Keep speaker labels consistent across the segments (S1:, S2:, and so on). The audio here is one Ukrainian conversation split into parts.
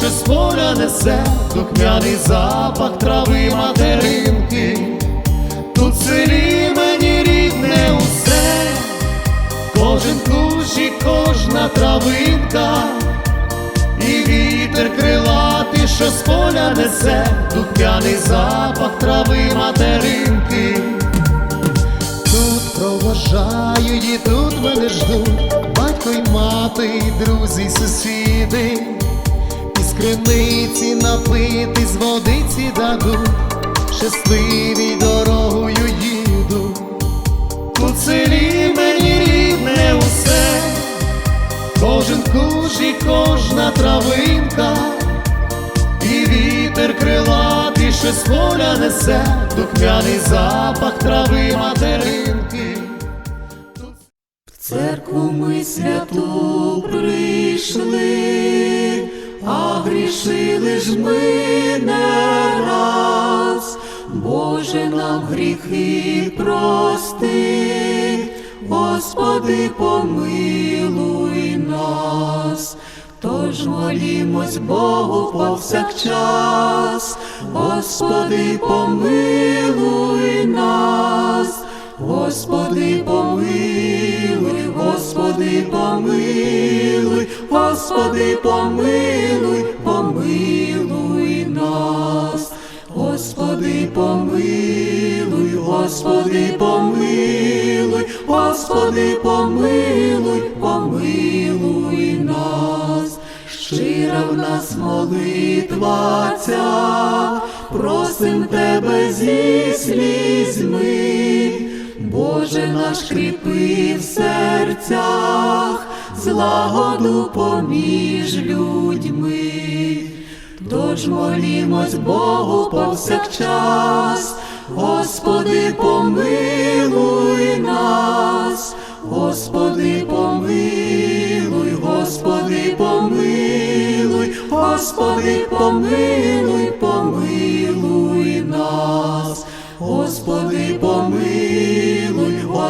S1: що з поля несе, духмяний запах трави материнки. Тут в селі мені рідне усе, кожен кущ і кожна травинка, і вітер крилатий, що з поля несе, духмяний запах трави материнки.
S2: Тут проважають і тут мене ждуть батько й мати, і друзі, сусіди, криниці напитись водиці дадуть, щасливі дорогою їду.
S1: В селі мені рідне усе, кожен кущ і кожна травинка, і вітер крилатий, що з поля несе, духмяний запах трави материнки.
S3: Церкву ми святу прийшли, а грішили ж ми не раз, Боже нам гріхи прости, Господи, помилуй нас. Тож молімось Богу повсякчас, Господи, помилуй нас, Господи, помилуй, Господи, помилуй, Господи, помилуй, помилуй нас, Господи, помилуй, Господи, помилуй, Господи, помилуй, помилуй нас. Щира в нас молитва ця, просим тебе зі слізьми, Боже наш кріпи в серцях, злагоду поміж людьми. Тож молімось Богу повсякчас, Господи, помилуй нас, Господи, помилуй, Господи, помилуй, Господи, помилуй,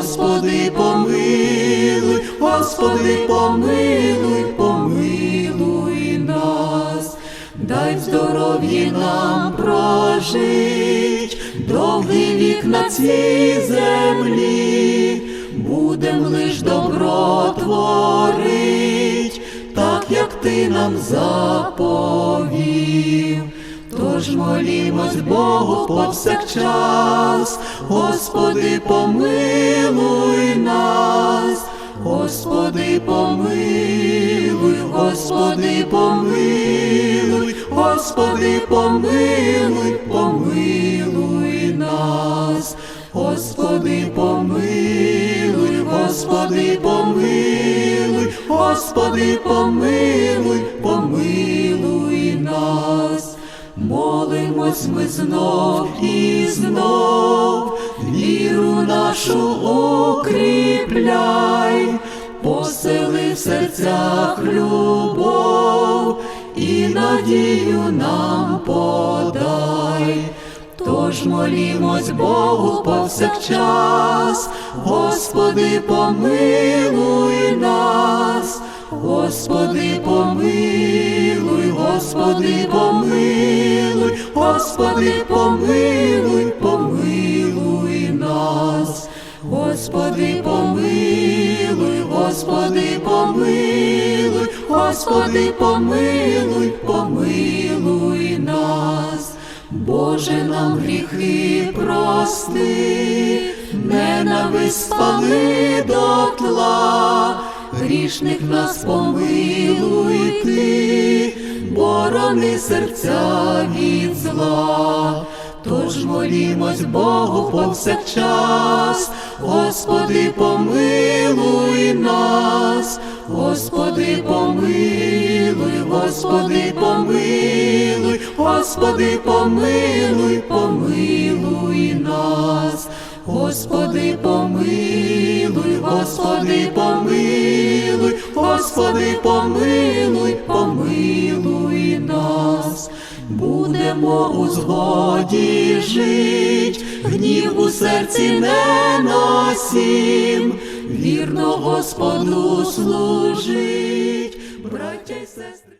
S3: Господи, помилуй, Господи, помилуй, помилуй нас. Дай в здоров'ї нам прожить, довгий вік на цій землі, будем лиш добро творить, так як ти нам заповів. Тож молімось Богу повсякчас, Господи, помилуй нас, Господи, помилуй, Господи, помилуй, Господи, помилуй, помилуй нас, Господи, помилуй, Господи, помилуй, Господи, помилуй, помилуй. Молимось ми знов і знов, віру нашу укріпляй, посили в серцях любов і надію нам подай. Тож молімось Богу повсякчас, Господи, помилуй нас, Господи, помилуй, Господи, помилуй, Господи, помилуй, помилуй нас, Господи, помилуй, Господи, помилуй, Господи, помилуй, помилуй нас. Боже нам гріхи прости, ненависть спали дотла, грішних нас помилуй ти, борони серця від зла. Тож молімось Богу повсякчас, Господи, помилуй нас, Господи, помилуй, Господи, помилуй, Господи, помилуй, помилуй нас, Господи, помилуй, Господи, помилуй, Господи, помилуй, помилуй нас. Будемо у згоді жить, гнів у серці не носім, вірно Господу служить, браття й сестри.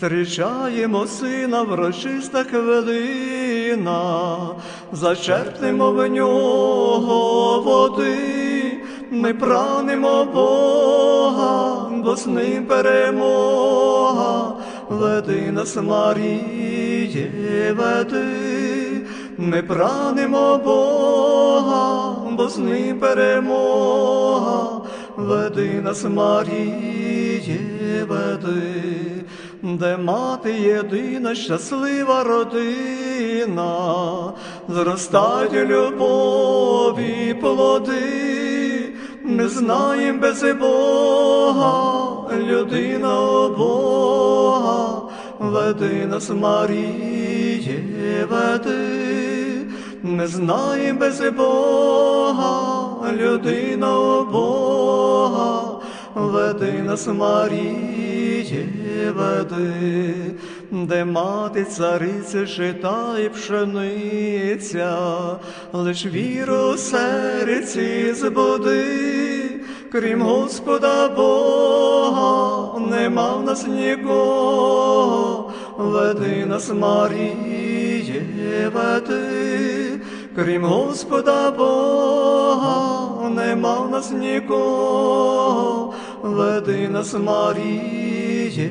S4: Зустрічаємо сина врочиста хвилина, зачерпнемо в нього води, ми прагнемо Бога, бо з ним перемога, веди нас, Маріє, веди, ми прагнемо Бога, бо з ним перемога, веди нас, Маріє, де мати єдина щаслива родина, зростають любові плоди, ми знаєм без Бога, людина Бога, веди нас, Маріє, веди, ми знаєм без Бога, людина Бога, веди нас, Маріє, веди, де мати цариця жита і пшениця, лиш віру серці збуди, крім Господа Бога, нема в нас нікого, веди нас, Маріє, веди, крім Господа Бога, нема в нас нікого, веди нас, Маріє,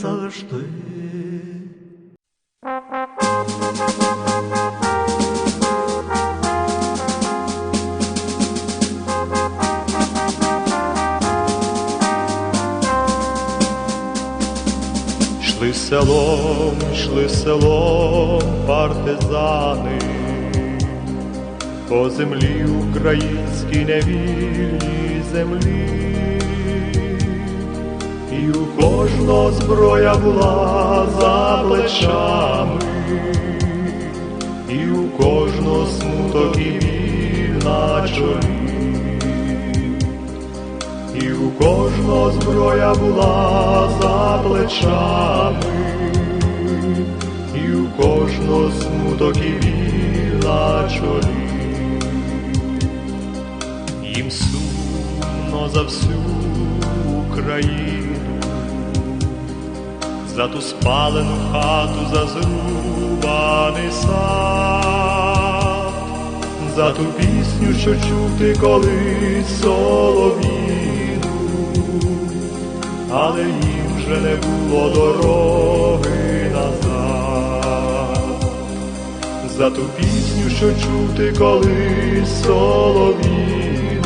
S4: завжди. Йшли селом, йшли селом партизани, по землі українській невільній землі, і у кожного зброя була за плечами, і у кожного смуток і біль на чолі. І у кожного зброя була за плечами, і у кожного смуток і біль на чолі. Їм сумно за всю Україну, за ту спалену хату, за зрубаний сад, за ту пісню, що чути колись солов'їну, але їм вже не було дороги назад. За ту пісню, що чути колись солов'їну,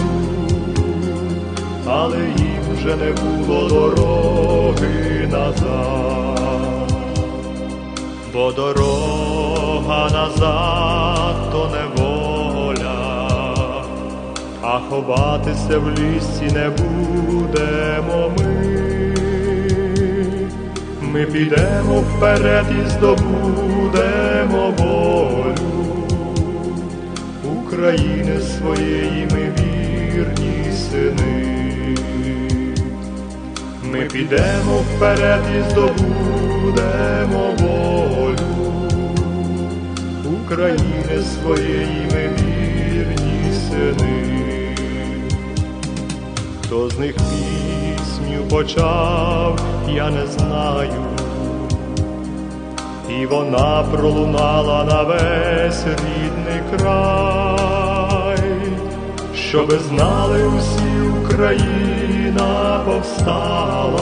S4: але їм вже не було дороги назад, бо дорога назад то не воля, а ховатися в лісі не будемо ми. Ми підемо вперед і здобудемо волю України
S1: своєї ми вірні сини. Ми підемо вперед і здобудемо волю. України своєї ми вірні сини. Хто з них пісню почав, я не знаю, і вона пролунала на весь рідний край, щоби знали усі Україна повстала,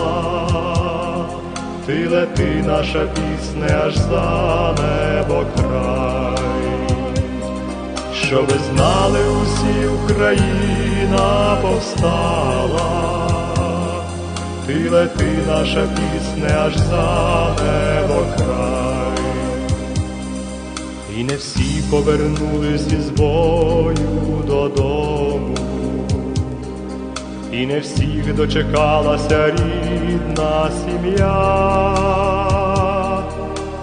S1: ти лети, наша пісня аж за небо край. Щоби знали усі Україна повстала, ти лети, наша пісня аж за небо край, і не всі повернулись із бою додому, і не всіх дочекалася рідна сім'я.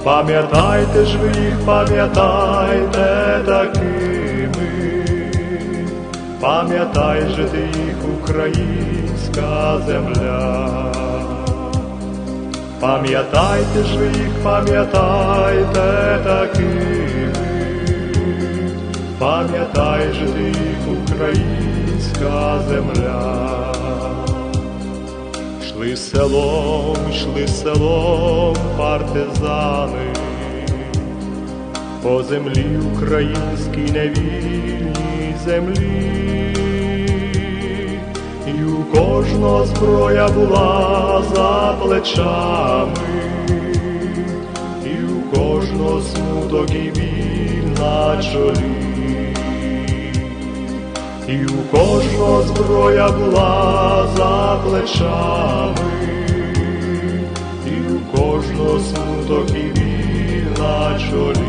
S1: Пам'ятайте ж ви їх, пам'ятайте такими, пам'ятай же ти їх, українська земля. Пам'ятайте ж ви їх, пам'ятайте такими, пам'ятай же ти їх, українська земля. Йшли селом, йшли селом партизани, по землі українській невільній землі, і у кожного зброя була за плечами, і у кожного смуток і біль на чолі. І у кожного зброя була за плечами, і у кожного смуток і біль на чолі.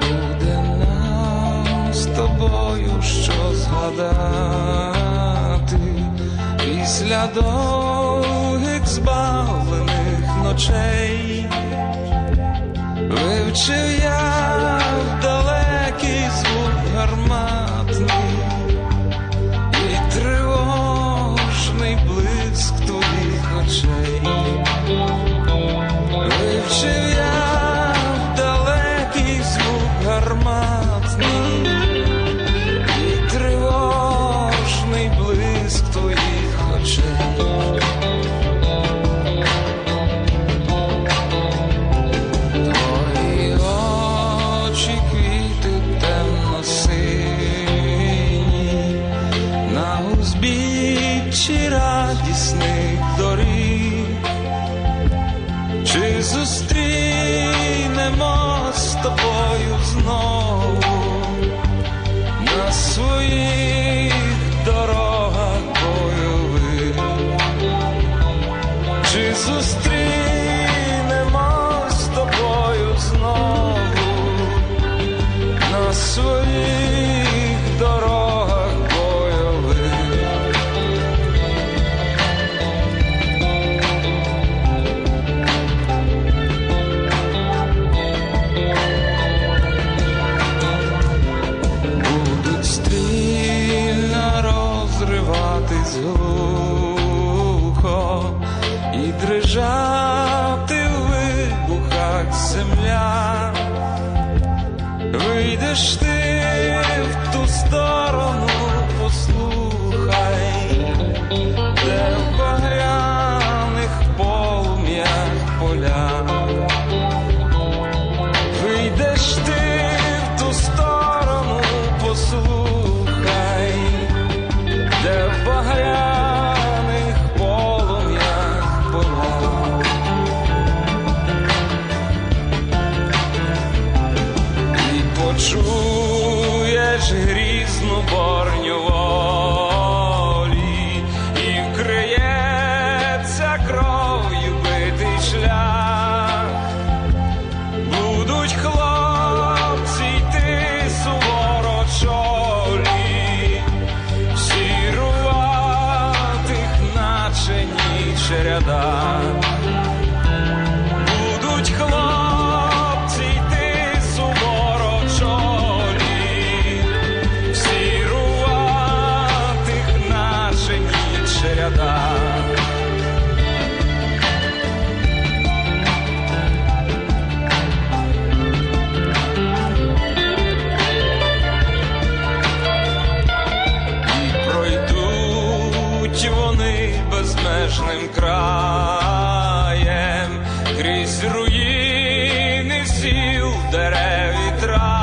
S5: Буде нам з тобою що згадати після довгих збавлених ночей. Вивчив я узбіччі радісних доріг. Чи зустрінемо з тобою знову kardeştir da. Безмежним краєм крізь руїни сіл дерев і трав.